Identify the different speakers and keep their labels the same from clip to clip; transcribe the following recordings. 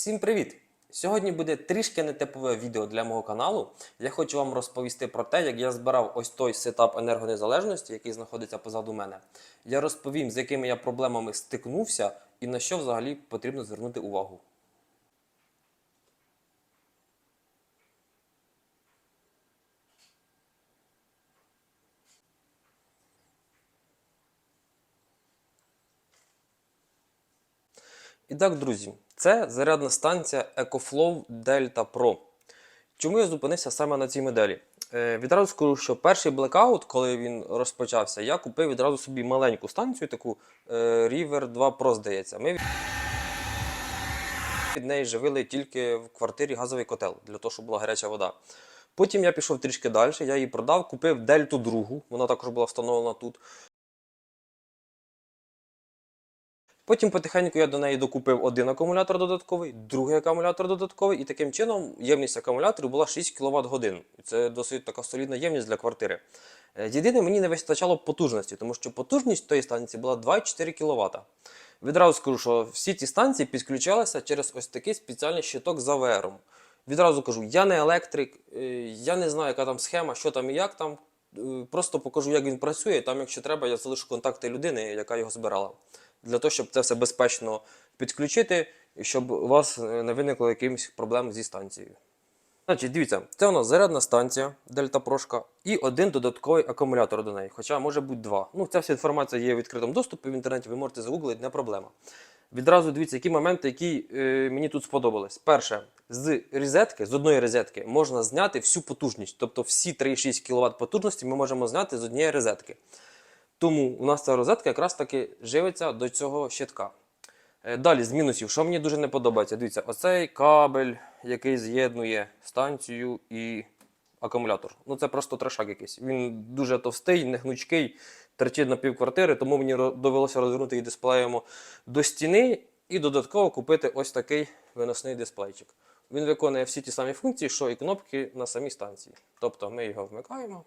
Speaker 1: Всім привіт! Сьогодні буде трішки нетипове відео для мого каналу. Я хочу вам розповісти про те, як я збирав ось той сетап енергонезалежності, який знаходиться позаду мене. Я розповім, з якими я проблемами стикнувся і на що взагалі потрібно звернути увагу. І так, друзі, це зарядна станція EcoFlow Delta Pro. Чому я зупинився саме на цій моделі? Е, відразу скажу, що перший блекаут, коли він розпочався, я купив відразу собі маленьку станцію, таку е, River 2 Pro, здається. Ми від- неї живили тільки в квартирі газовий котел, для того, щоб була гаряча вода. Потім я пішов трішки далі, я її продав, купив Дельту другу, вона також була встановлена тут. Потім потихеньку я до неї докупив один акумулятор додатковий, другий акумулятор додатковий, і таким чином ємність акумуляторів була 6 кВт годин. Це досить така солідна ємність для квартири. Е, Єдине, мені не вистачало потужності, тому що потужність тої станції була 2,4 кВт. Відразу скажу, що всі ці станції підключалися через ось такий спеціальний щиток з АВРом. Відразу кажу, я не електрик, е, я не знаю, яка там схема, що там і як там. Е, Просто покажу, як він працює. Там, якщо треба, я залишу контакти людини, яка його збирала. Для того, щоб це все безпечно підключити, і щоб у вас е, не виникло якихось проблем зі станцією. Значить, дивіться, це у нас зарядна станція Дельта Прошка і один додатковий акумулятор до неї, хоча може бути два. Ну, ця вся інформація є в відкритому доступі в інтернеті, ви можете загуглити, не проблема. Відразу дивіться, які моменти, які е, мені тут сподобались. Перше, з розетки, з одної розетки можна зняти всю потужність, тобто всі 3,6 кВт потужності ми можемо зняти з однієї розетки. Тому у нас ця розетка якраз таки живиться до цього щитка. Е, Далі з мінусів, що мені дуже не подобається. Дивіться, оцей кабель, який з'єднує станцію і акумулятор. Ну це просто трешак якийсь. Він дуже товстий, негнучкий, терчить на півквартири, тому мені довелося розвернути її дисплеєм до стіни і додатково купити ось такий виносний дисплейчик. Він виконує всі ті самі функції, що і кнопки на самій станції. Тобто ми його вмикаємо,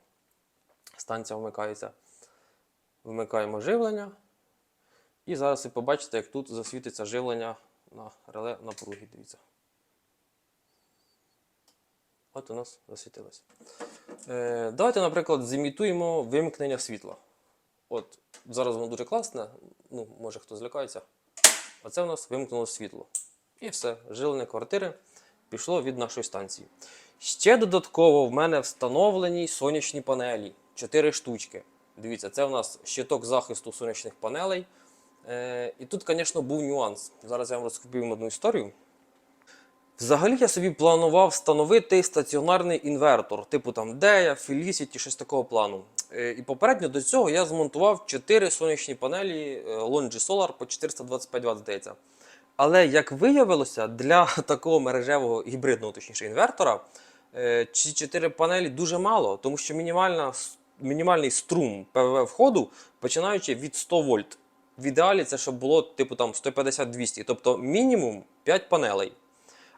Speaker 1: станція вмикається, вмикаємо живлення. І зараз ви побачите, як тут засвітиться живлення на реле напруги. Дивіться. От у нас засвітилось. Е, давайте, наприклад, зімітуємо вимкнення світла. От зараз воно дуже класне, ну, може хто злякається. Оце у нас вимкнуло світло. І все, живлення квартири пішло від нашої станції. Ще додатково в мене встановлені сонячні панелі. 4 штучки. Дивіться, це у нас щиток захисту сонячних панелей. Е, і тут, звісно, був нюанс. Зараз я вам розповім одну історію. Взагалі я собі планував встановити стаціонарний інвертор, типу там Дея, Felicity, щось такого плану. Е, І попередньо до цього я змонтував 4 сонячні панелі е, Longi Solar по 425 Вт, здається. Але як виявилося, для такого мережевого гібридного, точніше, інвертора, е, ці 4 панелі дуже мало, тому що мінімальна, мінімальний струм ПВВ входу починаючи від 100 вольт. В ідеалі це щоб було типу там 150-200, тобто мінімум 5 панелей.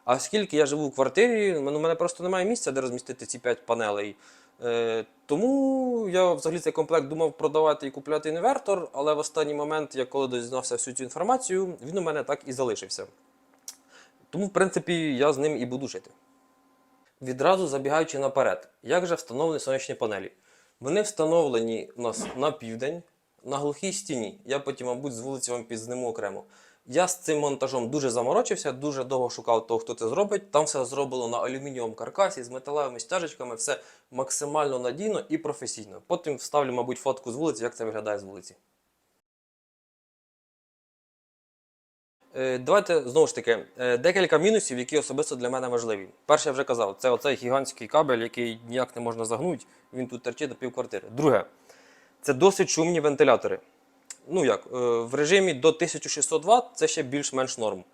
Speaker 1: А оскільки я живу в квартирі, у мене просто немає місця, де розмістити ці 5 панелей. Е, тому я взагалі цей комплект думав продавати і купляти інвертор, але в останній момент, я коли дізнався всю цю інформацію, він у мене так і залишився. Тому, в принципі, я з ним і буду жити. Відразу забігаючи наперед, як же встановлені сонячні панелі? Вони встановлені у нас на південь, на глухій стіні. Я потім, мабуть, з вулиці вам підзниму окремо. Я з цим монтажом дуже заморочився, дуже довго шукав того, хто це зробить. Там все зроблено на алюмінієвому каркасі з металевими стяжечками, все максимально надійно і професійно. Потім вставлю, мабуть, фотку з вулиці, як це виглядає з вулиці. Давайте знову ж таки е, декілька мінусів, які особисто для мене важливі. Перше, я вже казав, це оцей гігантський кабель, який ніяк не можна загнути. Він тут терчить до півквартири. Друге, це досить шумні вентилятори. Ну як, е, в режимі до 1600 Вт це ще більш-менш норм.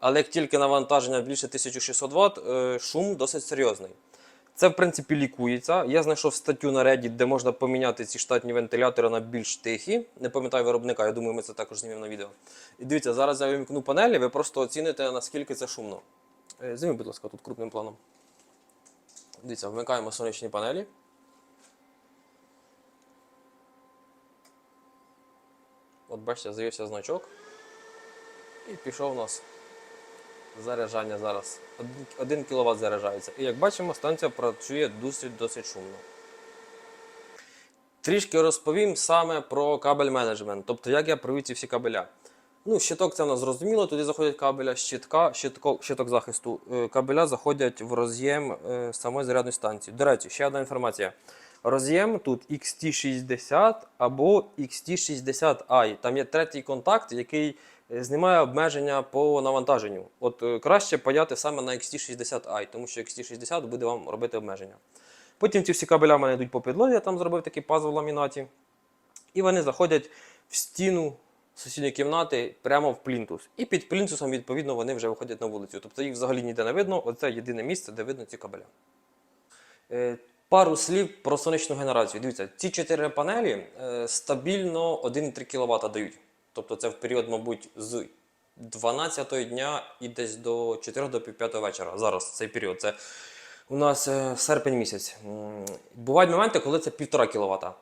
Speaker 1: Але як тільки навантаження більше 1600 Вт, е, шум досить серйозний. Це, в принципі, лікується. Я знайшов статтю на Reddit, де можна поміняти ці штатні вентилятори на більш тихі. Не пам'ятаю виробника, я думаю, ми це також знімемо на відео. І дивіться, зараз я вимкну панелі, ви просто оціните, наскільки це шумно. Е, Зніміть, будь ласка, тут крупним планом. Дивіться, вмикаємо сонячні панелі. От бачите, з'явився значок. І пішов у нас заряджання зараз. 1 кВт заряджається. І як бачимо, станція працює досить досить шумно. Трішки розповім саме про кабель менеджмент, тобто як я провів ці всі кабеля. Ну, щиток це в нас зрозуміло, туди заходять кабеля, щитка, щитко, щиток захисту. Е, Кабеля заходять в роз'єм е, самої зарядної станції. До речі, ще одна інформація. Роз'єм тут XT60 або XT60i. Там є третій контакт, який знімає обмеження по навантаженню. От е, краще паяти саме на XT60i, тому що XT60 буде вам робити обмеження. Потім ці всі кабеля в мене йдуть по підлозі, я там зробив такий пазл в ламінаті. І вони заходять в стіну сусідньої кімнати прямо в плінтус. І під плінтусом, відповідно, вони вже виходять на вулицю. Тобто їх взагалі ніде не видно. Оце єдине місце, де видно ці кабеля. Е, Пару слів про сонячну генерацію. Дивіться, ці чотири панелі е, стабільно 1,3 кВт дають. Тобто це в період, мабуть, з 12 дня і десь до 4 до 5 вечора. Зараз цей період. Це у нас е, серпень місяць. Бувають моменти, коли це 1,5 кВт.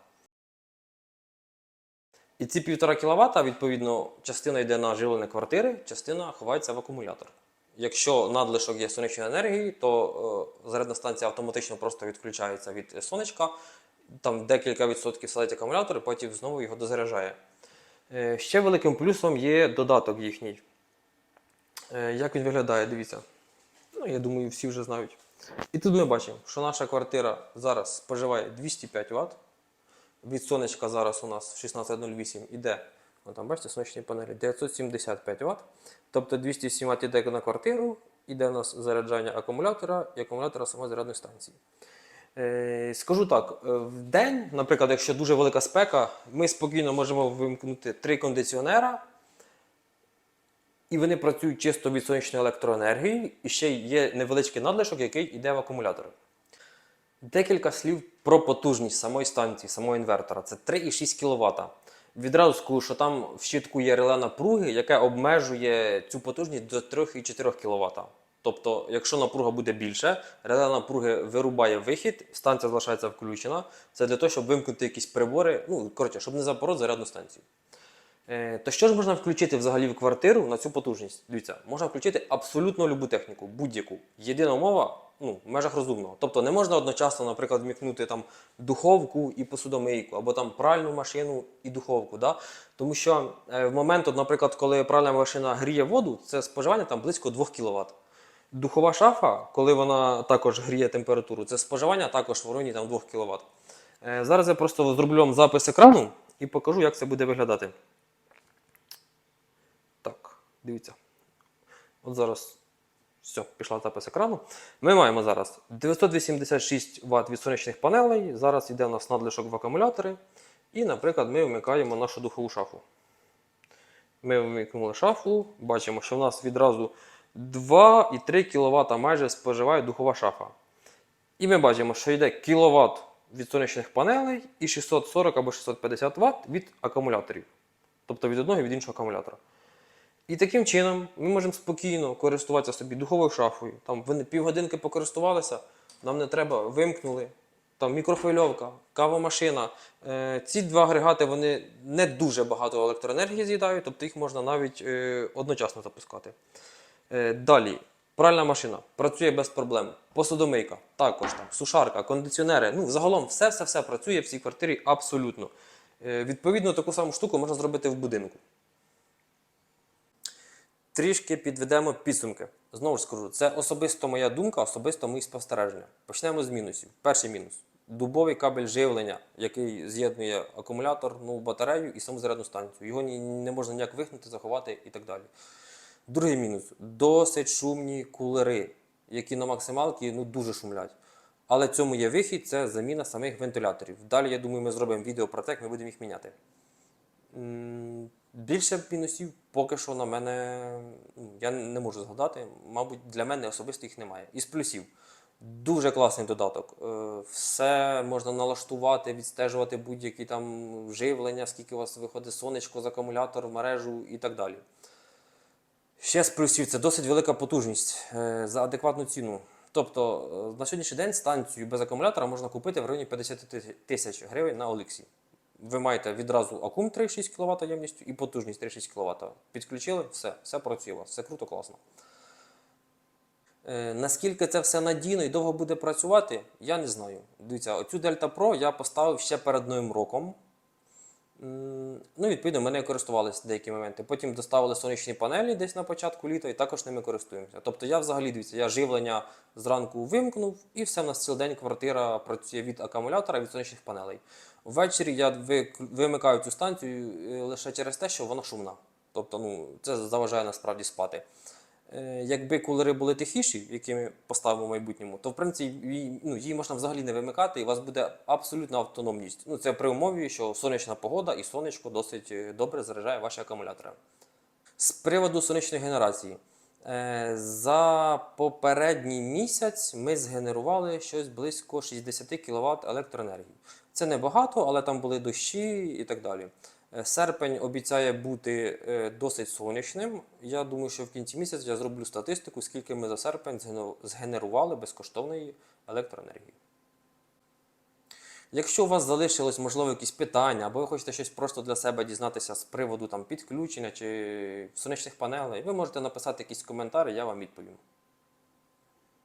Speaker 1: І ці 1,5 кВт, відповідно, частина йде на живлення квартири, частина ховається в акумулятор. Якщо надлишок є сонячної енергії, то е, зарядна станція автоматично просто відключається від сонечка, там декілька відсотків садить акумулятор, і потім знову його дозаряджає. Е, ще великим плюсом є додаток їхній. Е, як він виглядає, дивіться. Ну, я думаю, всі вже знають. І тут ми бачимо, що наша квартира зараз споживає 205 Вт. Від сонечка зараз у нас в 16.08 іде, ну, там бачите, сонячні панелі 975 Вт. Тобто 207 Вт іде на квартиру, іде у нас заряджання акумулятора і акумулятора самої зарядної станції. Е, скажу так, е, в день, наприклад, якщо дуже велика спека, ми спокійно можемо вимкнути три кондиціонера, і вони працюють чисто від сонячної електроенергії, і ще є невеличкий надлишок, який йде в акумулятори. Декілька слів про потужність самої станції, самого інвертора. Це 3,6 кВт. Відразу скажу, що там в щитку є реле напруги, яке обмежує цю потужність до 3,4 кВт. Тобто, якщо напруга буде більше, реле напруги вирубає вихід, станція залишається включена. Це для того, щоб вимкнути якісь прибори, ну, коротше, щоб не запороть зарядну станцію. Е, То що ж можна включити взагалі в квартиру на цю потужність? Дивіться, можна включити абсолютно любу техніку, будь-яку. Єдина умова ну, в межах розумного. Тобто не можна одночасно, наприклад, вмікнути там духовку і посудомийку, або там пральну машину і духовку. Да? Тому що е, в момент, от, наприклад, коли пральна машина гріє воду, це споживання там близько 2 кВт. Духова шафа, коли вона також гріє температуру, це споживання також в районі там, 2 кВт. Е, Зараз я просто зроблю вам запис екрану і покажу, як це буде виглядати. Так, дивіться. От зараз все, пішла запис екрану. Ми маємо зараз 986 Вт від сонячних панелей. Зараз йде у нас надлишок в акумулятори. І, наприклад, ми вмикаємо нашу духову шафу. Ми вмикнули шафу, бачимо, що в нас відразу 2,3 кВт майже споживає духова шафа. І ми бачимо, що йде кВт від сонячних панелей і 640 або 650 Вт від акумуляторів. Тобто від одного і від іншого акумулятора. І таким чином ми можемо спокійно користуватися собі духовою шафою. Там ви півгодинки покористувалися, нам не треба, вимкнули. Там мікрохвильовка, кавомашина. Е, ці два агрегати вони не дуже багато електроенергії з'їдають, тобто їх можна навіть е, одночасно запускати. Е, далі, пральна машина працює без проблем. Посудомийка, також там, сушарка, кондиціонери. Ну, загалом все-все-все працює в цій квартирі абсолютно. Е, відповідно, таку саму штуку можна зробити в будинку. Трішки підведемо підсумки. Знову ж скажу, це особисто моя думка, особисто мої спостереження. Почнемо з мінусів. Перший мінус дубовий кабель живлення, який з'єднує акумулятор, ну, батарею і саму зарядну станцію. Його не можна ніяк вихнути, заховати і так далі. Другий мінус досить шумні кулери, які на максималці ну, дуже шумлять. Але цьому є вихід, це заміна самих вентиляторів. Далі, я думаю, ми зробимо відео про те, як ми будемо їх міняти. Більше мінусів поки що на мене ну, я не можу згадати. Мабуть, для мене особисто їх немає. Із плюсів. Дуже класний додаток. Е, Все можна налаштувати, відстежувати будь-які там живлення, скільки у вас виходить сонечко з акумулятор в мережу і так далі. Ще з плюсів це досить велика потужність е, за адекватну ціну. Тобто е, на сьогоднішній день станцію без акумулятора можна купити в районі 50 тисяч гривень на Олексі. Ви маєте відразу акум 3,6 кВт ємністю і потужність 3,6 кВт. Підключили, все, все працює все круто, класно. Е, наскільки це все надійно і довго буде працювати, я не знаю. Дивіться, оцю Delta Pro я поставив ще перед новим роком. Ну, відповідно, ми не користувалися деякі моменти. Потім доставили сонячні панелі десь на початку літа і також ними користуємося. Тобто я взагалі дивіться, я живлення зранку вимкнув, і все в нас цілий день квартира працює від акумулятора від сонячних панелей. Ввечері я вимикаю цю станцію е, лише через те, що вона шумна. Тобто, ну, це заважає насправді спати. Е, Якби кулери були тихіші, які ми поставимо в майбутньому, то в принципі її, ну, її можна взагалі не вимикати, і у вас буде абсолютна автономність. Ну, це при умові, що сонячна погода і сонечко досить е, добре заряджає ваші акумулятори. З приводу сонячної генерації. Е, За попередній місяць ми згенерували щось близько 60 кВт електроенергії. Це небагато, але там були дощі і так далі. Е, Серпень обіцяє бути е, досить сонячним. Я думаю, що в кінці місяця я зроблю статистику, скільки ми за серпень згенерували безкоштовної електроенергії. Якщо у вас залишилось, можливо, якісь питання, або ви хочете щось просто для себе дізнатися з приводу там, підключення чи сонячних панелей, ви можете написати якісь коментарі, я вам відповім.